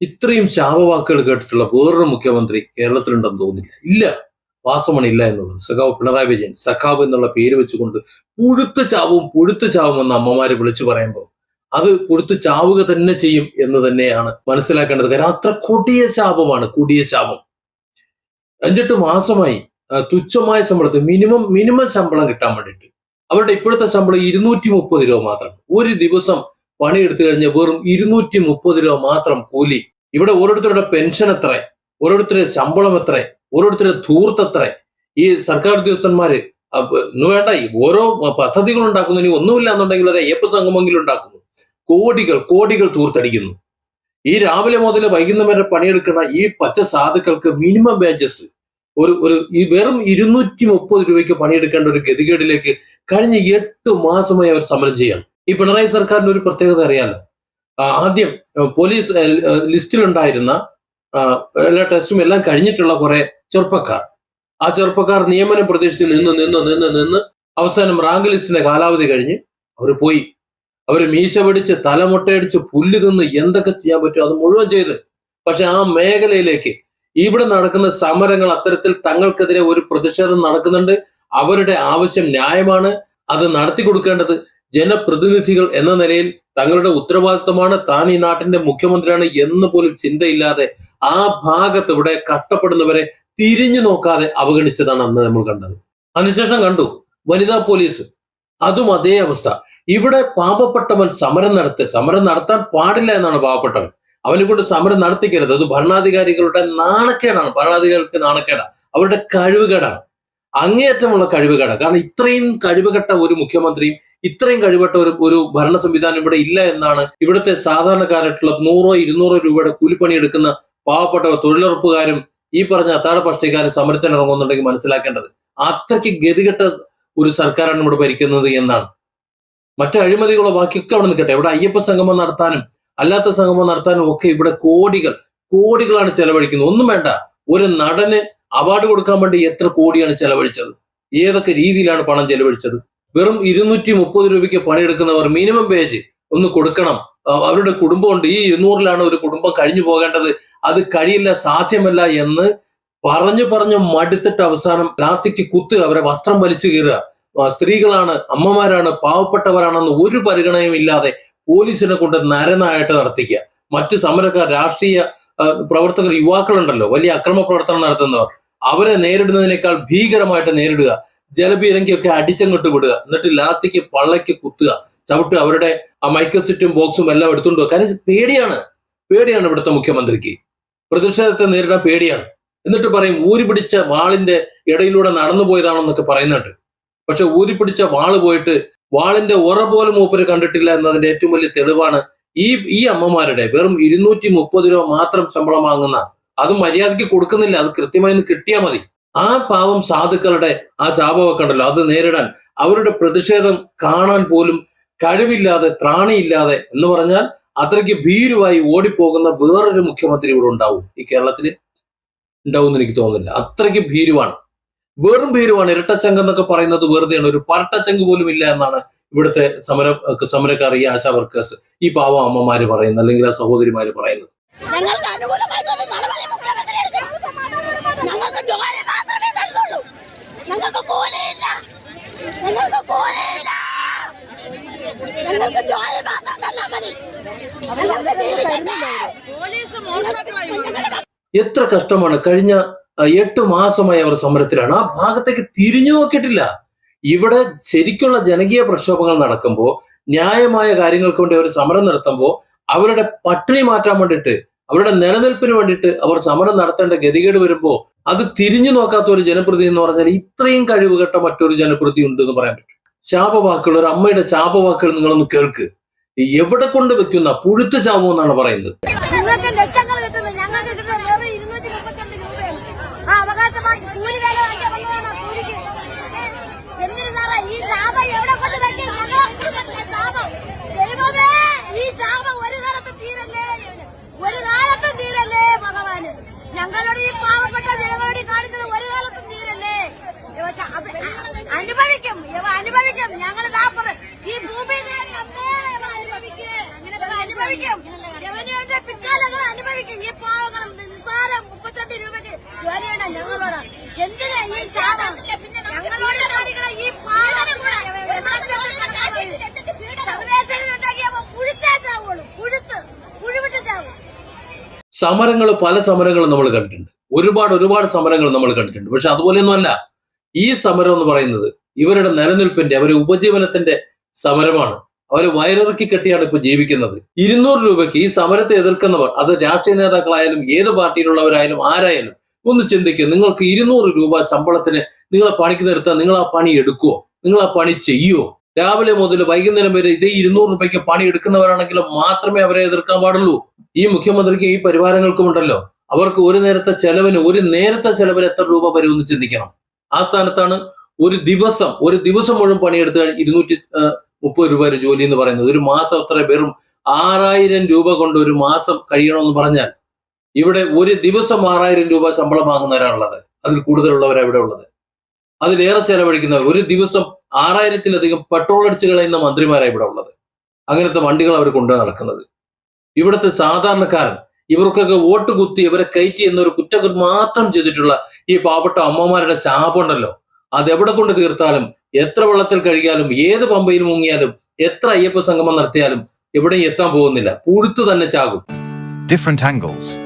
ഇത്രയും ശാപവാക്കുകൾ കേട്ടിട്ടുള്ള വേറൊരു മുഖ്യമന്ത്രി കേരളത്തിലുണ്ടെന്ന് തോന്നില്ല ഇല്ല. വാസമണി ഇല്ല എന്നുള്ളത്. സഖാവ് പിണറായി വിജയൻ സഖാവ് എന്നുള്ള പേര് വെച്ചുകൊണ്ട് പുഴുത്ത ചാവും പുഴുത്ത ചാവും എന്ന് അമ്മമാര് വിളിച്ചു പറയുമ്പോൾ അത് പുഴുത്ത് ചാവുക തന്നെ ചെയ്യും എന്ന് തന്നെയാണ് മനസ്സിലാക്കേണ്ടത്. കാരണം അത്ര കൊടിയ ശാപമാണ് കൊടിയ ശാപം. അഞ്ചെട്ട് മാസമായി തുച്ഛമായ ശമ്പളത്തിൽ മിനിമം മിനിമം ശമ്പളം കിട്ടാൻ വേണ്ടിയിട്ട്. അവരുടെ ഇപ്പോഴത്തെ ശമ്പളം ഇരുന്നൂറ്റി മുപ്പത് രൂപ മാത്രം. ഒരു ദിവസം പണിയെടുത്തു കഴിഞ്ഞാൽ വെറും ഇരുന്നൂറ്റി മുപ്പത് രൂപ മാത്രം കൂലി. ഇവിടെ ഓരോരുത്തരുടെ പെൻഷൻ എത്ര? ഓരോരുത്തരുടെ ശമ്പളം എത്ര? ഓരോരുത്തരുടെ ധൂർത്ത് എത്ര? ഈ സർക്കാർ ഉദ്യോഗസ്ഥന്മാര് വേണ്ട ഓരോ പദ്ധതികൾ ഉണ്ടാക്കുന്നതിന് ഒന്നുമില്ല എന്നുണ്ടെങ്കിൽ ഒരു അയ്യപ്പ സംഗമെങ്കിലും ഉണ്ടാക്കുന്നു. കോടികൾ കോടികൾ തൂർത്തടിക്കുന്നു ഈ രാവിലെ മുതൽ വൈകുന്നേരം വരെ പണിയെടുക്കുന്ന ഈ പച്ച സാധുക്കൾക്ക് മിനിമം വേജസ് ഒരു ഒരു ഈ വെറും ഇരുന്നൂറ്റി മുപ്പത് രൂപയ്ക്ക് പണിയെടുക്കേണ്ട ഒരു ഗതികേടിലേക്ക് കഴിഞ്ഞ എട്ട് മാസമായി അവർ സമരം ചെയ്യണം. ഈ പിണറായി സർക്കാരിന്റെ ഒരു പ്രത്യേകത അറിയാലോ? ആദ്യം പോലീസ് ലിസ്റ്റിലുണ്ടായിരുന്ന എല്ലാ ടെസ്റ്റും എല്ലാം കഴിഞ്ഞിട്ടുള്ള കുറെ ചെറുപ്പക്കാർ. ആ ചെറുപ്പക്കാർ നിയമനം പ്രതീക്ഷിച്ച് നിന്ന് നിന്ന് നിന്ന് നിന്ന് അവസാനം റാങ്ക് ലിസ്റ്റിന്റെ കാലാവധി കഴിഞ്ഞ് അവർ പോയി. അവർ മീശ പിടിച്ച് തലമുട്ടയടിച്ച് പുല്ല് തിന്ന് എന്തൊക്കെ ചെയ്യാൻ പറ്റുമോ അത് മുഴുവൻ ചെയ്ത്. പക്ഷെ ആ മേഖലയിലേക്ക് ഇവിടെ നടക്കുന്ന സമരങ്ങൾ അത്തരത്തിൽ തങ്ങൾക്കെതിരെ ഒരു പ്രതിഷേധം നടക്കുന്നുണ്ട്. അവരുടെ ആവശ്യം ന്യായമാണ്. അത് നടത്തി കൊടുക്കേണ്ടത് ജനപ്രതിനിധികൾ എന്ന നിലയിൽ തങ്ങളുടെ ഉത്തരവാദിത്തമാണ് താൻ ഈ നാട്ടിന്റെ മുഖ്യമന്ത്രിയാണ് എന്ന് പോലും ചിന്തയില്ലാതെ ആ ഭാഗത്ത് ഇവിടെ കഷ്ടപ്പെടുന്നവരെ തിരിഞ്ഞു നോക്കാതെ അവഗണിച്ചതാണ് അന്ന് നമ്മൾ കണ്ടത്. അതിനുശേഷം കണ്ടു വനിതാ പോലീസ്. അതും അതേ അവസ്ഥ. ഇവിടെ പാവപ്പെട്ടവൻ സമരം നടത്തി സമരം നടത്താൻ പാടില്ല എന്നാണ് പാവപ്പെട്ടവൻ. അവനെ കൊണ്ട് സമരം നടത്തിക്കരുത്. അത് ഭരണാധികാരികളുടെ നാണക്കേടാണ്. ഭരണാധികാരികൾക്ക് നാണക്കേടാണ് അവരുടെ കഴിവുകേടാണ്. അങ്ങേയറ്റമുള്ള കഴിവുകേടാണ് കാരണം ഇത്രയും കഴിവുകെട്ട ഒരു മുഖ്യമന്ത്രിയും ഇത്രയും കഴിവട്ട ഒരു ഒരു ഭരണ സംവിധാനം ഇവിടെ ഇല്ല എന്നാണ് ഇവിടുത്തെ സാധാരണക്കാരായിട്ടുള്ള നൂറോ ഇരുന്നൂറോ രൂപയുടെ കൂലിപ്പണി എടുക്കുന്ന പാവപ്പെട്ട തൊഴിലുറപ്പുകാരും ഈ പറഞ്ഞ അത്താഴ പക്ഷിക്കാരും സമരത്തിന് ഇറങ്ങുന്നുണ്ടെങ്കിൽ മനസ്സിലാക്കേണ്ടത് അത്രയ്ക്ക് ഗതികെട്ട ഒരു സർക്കാരാണ് ഇവിടെ ഭരിക്കുന്നത് എന്നാണ്. മറ്റു അഴിമതികളോ ബാക്കിയൊക്കെ അവിടെ നിൽക്കട്ടെ. ഇവിടെ അയ്യപ്പ സംഗമം നടത്താനും അല്ലാത്ത സംഗമം നടത്താനും ഒക്കെ ഇവിടെ കോടികൾ കോടികളാണ് ചെലവഴിക്കുന്നത്. ഒന്നും വേണ്ട. ഒരു നടന് അവാർഡ് കൊടുക്കാൻ വേണ്ടി എത്ര കോടിയാണ് ചെലവഴിച്ചത്? ഏതൊക്കെ രീതിയിലാണ് പണം ചെലവഴിച്ചത്? വെറും ഇരുന്നൂറ്റി മുപ്പത് രൂപയ്ക്ക് പണിയെടുക്കുന്നവർ മിനിമം വേജ് ഒന്ന് കൊടുക്കണം. അവരുടെ കുടുംബമുണ്ട്. ഈ ഇരുന്നൂറിലാണ് ഒരു കുടുംബം കഴിഞ്ഞു പോകേണ്ടത്. അത് കഴിയില്ല സാധ്യമല്ല എന്ന് പറഞ്ഞു പറഞ്ഞു മടുത്തിട്ട് അവസാനം രാത്രിക്ക് കുത്ത് അവരെ വസ്ത്രം വലിച്ചു കീറുക. സ്ത്രീകളാണ് അമ്മമാരാണ് പാവപ്പെട്ടവരാണെന്ന് ഒരു പരിഗണനയും ഇല്ലാതെ പോലീസിനെ കൊണ്ട് നരനായിട്ട് നടത്തിക്കുക. മറ്റു സമരക്കാർ രാഷ്ട്രീയ പ്രവർത്തകർ യുവാക്കളുണ്ടല്ലോ വലിയ അക്രമ പ്രവർത്തനം നടത്തുന്നവർ. അവരെ നേരിടുന്നതിനേക്കാൾ ഭീകരമായിട്ട് നേരിടുക. ജലപീരങ്കിയൊക്കെ അടിച്ചങ്ങോട്ട് വിടുക. എന്നിട്ട് ലാത്തിക്ക് പള്ളയ്ക്ക് കുത്തുക. ചവിട്ട് അവരുടെ ആ മൈക്കസിറ്റും ബോക്സും എല്ലാം എടുത്തുകൊണ്ട് കാര്യം പേടിയാണ്. പേടിയാണ് ഇവിടുത്തെ മുഖ്യമന്ത്രിക്ക്. പ്രതിഷേധത്തെ നേരിടാൻ പേടിയാണ്. എന്നിട്ട് പറയും ഊരി പിടിച്ച വാളിന്റെ ഇടയിലൂടെ നടന്നു പോയതാണെന്നൊക്കെ പറയുന്നുണ്ട്. പക്ഷെ ഊരി പിടിച്ച വാൾ പോയിട്ട് വാളിന്റെ ഉറ പോലും മൂപ്പര് കണ്ടിട്ടില്ല എന്നതിന്റെ ഏറ്റവും വലിയ തെളിവാണ് ഈ ഈ അമ്മമാരുടെ വെറും ഇരുന്നൂറ്റി മുപ്പത് രൂപ മാത്രം ശമ്പളം വാങ്ങുന്ന അത് മര്യാദയ്ക്ക് കൊടുക്കുന്നില്ല അത് കൃത്യമായി കിട്ടിയാൽ മതി. ആ പാവം സാധുക്കളുടെ ആ ശാപമൊക്കെ ഉണ്ടല്ലോ അത് നേരിടാൻ അവരുടെ പ്രതിഷേധം കാണാൻ പോലും കഴിവില്ലാതെ ത്രാണിയില്ലാതെ എന്ന് പറഞ്ഞാൽ അത്രയ്ക്ക് ഭീരുവായി ഓടിപ്പോകുന്ന വേറൊരു മുഖ്യമന്ത്രി ഇവിടെ ഉണ്ടാവും. ഈ കേരളത്തിൽ ഉണ്ടാവും എന്ന് എനിക്ക് തോന്നുന്നില്ല. അത്രയ്ക്ക് ഭീരുവാണ്. വെറും പേരുമാണ് ഇരട്ടച്ചങ്ക് എന്നൊക്കെ പറയുന്നത് വെറുതെയാണ്. ഒരു പരട്ടച്ചങ്ക് പോലും ഇല്ല എന്നാണ് ഇവിടുത്തെ സമര സമരക്കാർ ഈ ആശാ വർക്കേഴ്സ് ഈ പാവം അമ്മമാര് പറയുന്നത് അല്ലെങ്കിൽ ആ സഹോദരിമാര് പറയുന്നത്. ഞങ്ങൾക്ക് കൂലിയില്ല ഞങ്ങൾക്ക് കൂലിയില്ല ഞങ്ങൾക്ക് ജോലി മാത്രം തന്നാൽ മതി. ഞങ്ങൾക്ക്. എത്ര കഷ്ടമാണ്. കഴിഞ്ഞ എട്ട് മാസമായി അവർ സമരത്തിലാണ്. ആ ഭാഗത്തേക്ക് തിരിഞ്ഞു നോക്കിയിട്ടില്ല. ഇവിടെ ശരിക്കുള്ള ജനകീയ പ്രക്ഷോഭങ്ങൾ നടക്കുമ്പോൾ ന്യായമായ കാര്യങ്ങൾക്ക് വേണ്ടി അവർ സമരം നടത്തുമ്പോൾ അവരുടെ പട്ടിണി മാറ്റാൻ വേണ്ടിയിട്ട് അവരുടെ നിലനിൽപ്പിന് വേണ്ടിയിട്ട് അവർ സമരം നടത്തേണ്ട ഗതികേട് വരുമ്പോൾ അത് തിരിഞ്ഞു നോക്കാത്ത ഒരു ജനപ്രതി എന്ന് പറഞ്ഞാൽ ഇത്രയും കഴിവുകെട്ട മറ്റൊരു ജനപ്രതി ഉണ്ട് എന്ന് പറയാൻ പറ്റും. ശാപവാക്കുകൾ ഒരു അമ്മയുടെ ശാപവാക്കുകൾ നിങ്ങളൊന്ന് കേൾക്ക്. എവിടെ കൊണ്ട് വെക്കുന്ന പുഴുത്തു എന്നാണ് പറയുന്നത് നിങ്ങൾക്ക് ലക്ഷങ്ങൾ കിട്ടുന്നത് ഞങ്ങൾക്ക് കിട്ടുന്നത് വെറും ഇരുന്നൂറ്റി മുപ്പത്തിരണ്ട് രൂപയാണ് ആ അവകാശമായി. കൂലി വേല വന്നതാണ് കൂലിക്ക്. എന്തിനു ഈ ശാപം എവിടെ കൊണ്ട് വെക്കും? കുടുംബത്തിലെ ശാപം ദൈവമേ ഈ ശാപം ഒരു കാലത്ത് തീരല്ലേ? ഒരു കാലത്തും തീരല്ലേ ഭഗവാന്? ഞങ്ങളുടെ ഈ പാവപ്പെട്ട ജനങ്ങളോട് കാണിച്ചത് ഒരു കാലത്തും തീരല്ലേ? അനുഭവിക്കും. ഇവ അനുഭവിക്കും. ഞങ്ങൾ ഈ ഭൂമിയിൽ അനുഭവിക്കും. അനുഭവിക്കും. ഇവ അനുഭവിക്കും. ഈ പാവങ്ങളും ചെയ്യണ ഞങ്ങളോട്. എന്തിനാ ഈ ശാപം? ഞങ്ങളോട് കാണിക്കണ ഈ സമരങ്ങൾ പല സമരങ്ങളും നമ്മൾ കണ്ടിട്ടുണ്ട്. ഒരുപാട് ഒരുപാട് സമരങ്ങൾ നമ്മൾ കണ്ടിട്ടുണ്ട്. പക്ഷെ അതുപോലെയൊന്നും അല്ല ഈ സമരം എന്ന് പറയുന്നത് ഇവരുടെ നിലനിൽപ്പിന്റെ അവരുടെ ഉപജീവനത്തിന്റെ സമരമാണ്. അവരെ വയറിറക്കി കെട്ടിയാണ് ഇപ്പൊ ജീവിക്കുന്നത്. ഇരുന്നൂറ് രൂപയ്ക്ക് ഈ സമരത്തെ എതിർക്കുന്നവർ അത് രാഷ്ട്രീയ നേതാക്കളായാലും ഏത് പാർട്ടിയിലുള്ളവരായാലും ആരായാലും ഒന്ന് ചിന്തിക്കുക നിങ്ങൾക്ക് ഇരുന്നൂറ് രൂപ ശമ്പളത്തിന് നിങ്ങളെ പണിക്ക് നിർത്താൻ നിങ്ങൾ ആ പണി എടുക്കുവോ? നിങ്ങൾ ആ പണി ചെയ്യുവോ? രാവിലെ മുതൽ വൈകുന്നേരം വരെ ഇതേ ഇരുന്നൂറ് രൂപയ്ക്ക് പണി എടുക്കുന്നവരാണെങ്കിൽ മാത്രമേ അവരെ എതിർക്കാൻ പാടുള്ളൂ. ഈ മുഖ്യമന്ത്രിക്ക് ഈ പരിവാരങ്ങൾക്കും ഉണ്ടല്ലോ. അവർക്ക് ഒരു നേരത്തെ ചെലവിന് ഒരു നേരത്തെ ചെലവിന് എത്ര രൂപ വരുമെന്ന് ചിന്തിക്കണം. ആ സ്ഥാനത്താണ് ഒരു ദിവസം ഒരു ദിവസം മുഴുവൻ പണിയെടുത്ത് ഇരുന്നൂറ്റി മുപ്പത് രൂപ ഒരു ജോലി എന്ന് പറയുന്നത്. ഒരു മാസം അത്ര വെറും ആറായിരം രൂപ കൊണ്ട് ഒരു മാസം കഴിയണമെന്ന് പറഞ്ഞാൽ ഇവിടെ ഒരു ദിവസം ആറായിരം രൂപ ശമ്പളം വാങ്ങുന്നവരാണുള്ളത്. അതിൽ കൂടുതലുള്ളവരാണ് ഇവിടെ ഉള്ളത്. അതിലേറെ ചെലവഴിക്കുന്നവർ ഒരു ദിവസം ആറായിരത്തിലധികം പെട്രോൾ അടിച്ച് കളയുന്ന മന്ത്രിമാരാണ് ഇവിടെ ഉള്ളത്. അങ്ങനത്തെ വണ്ടികൾ അവർ കൊണ്ടു നടക്കുന്നത്. ഇവിടുത്തെ സാധാരണക്കാരൻ ഇവർക്കൊക്കെ വോട്ട് കുത്തി ഇവരെ കയറ്റി എന്നൊരു കുറ്റം മാത്രം ചെയ്തിട്ടുള്ള ഈ പാവപ്പെട്ട അമ്മമാരുടെ ശാപമുണ്ടല്ലോ. അതെവിടെ കൊണ്ട് തീർത്താലും എത്ര വെള്ളത്തിൽ കഴുകിയാലും ഏത് പമ്പയിൽ മുങ്ങിയാലും എത്ര അയ്യപ്പ സംഗമം നടത്തിയാലും എവിടെയും എത്താൻ പോകുന്നില്ല. പുഴുത്തു തന്നെ ചാകും. Different angles.